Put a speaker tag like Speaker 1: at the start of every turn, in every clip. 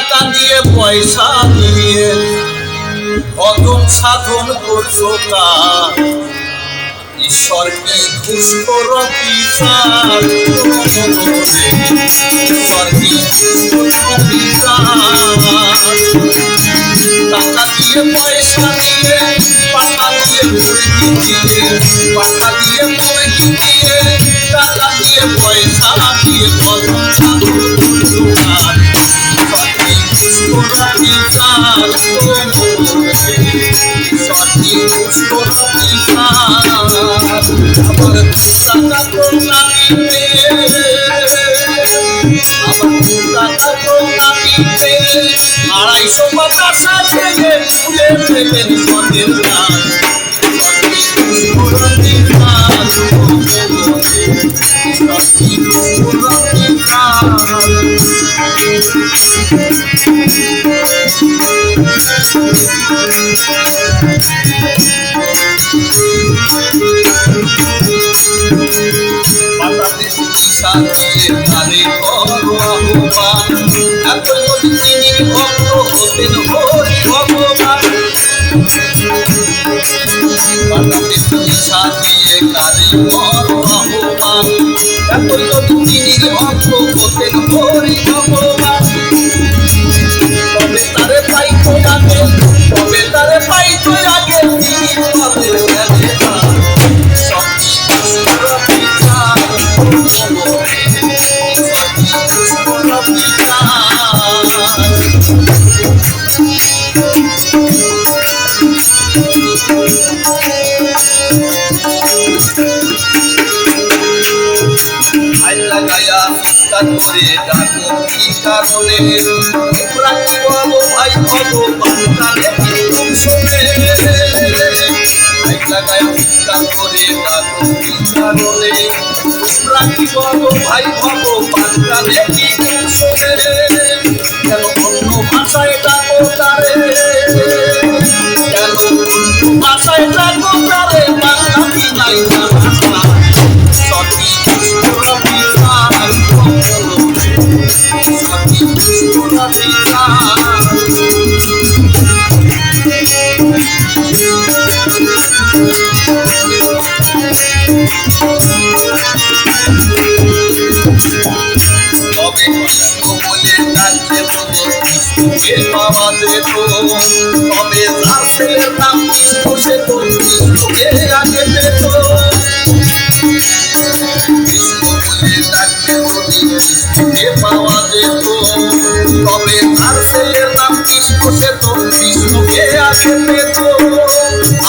Speaker 1: টাকা দিয়ে পয়সা দিয়ে ভজন সাধন করছ কাজ ঈশ্বর কি দুষ্কর বিচার ঈশ্বর কি দুষ্কর বিচার টাকা দিয়ে পয়সা দিয়ে পাকা দিয়ে মুরগি আড়াইশো বাতাসা থেকে তুলে ফেলেন সন্ধ্যের রাত সত্যি দিয়ে তারে করো আহ্বান এত যদি তিনি ভক্ত হতেন হরি ভগবান বাতাসে দিশা দিয়ে তারে করো করে ডাকো, কি কারণে? তোমরা কি বলো ভাই ভগবান কানে কিন্তু শোনে আল্লাহ গায়া চিৎকার করে ডাকো, কি কারণে? কি বলো, ভাই ভগবান কানে কিন্তু কেন অন্য ভাষায় ডাকো তারে? কেন অন্য ভাষায় ডাকো তারে? বাংলা। কি নাই না ভাষা পাওয়া যেত তবে যার ছেলের নাম কৃষ্ণ সে তো কৃষ্ণকে আগে পেত কৃষ্ণ বলে ডাকলে যদি কৃষ্ণকে পাওয়া যেত তবে তার ছেলের নাম কৃষ্ণ সে তো কৃষ্ণকে আগে পেত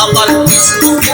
Speaker 1: আবার কৃষ্ণকে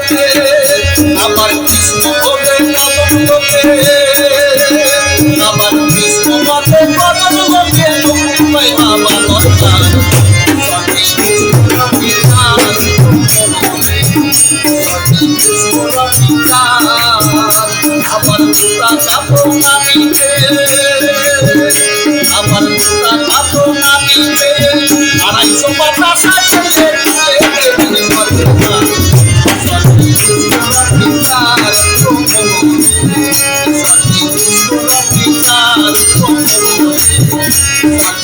Speaker 1: I'm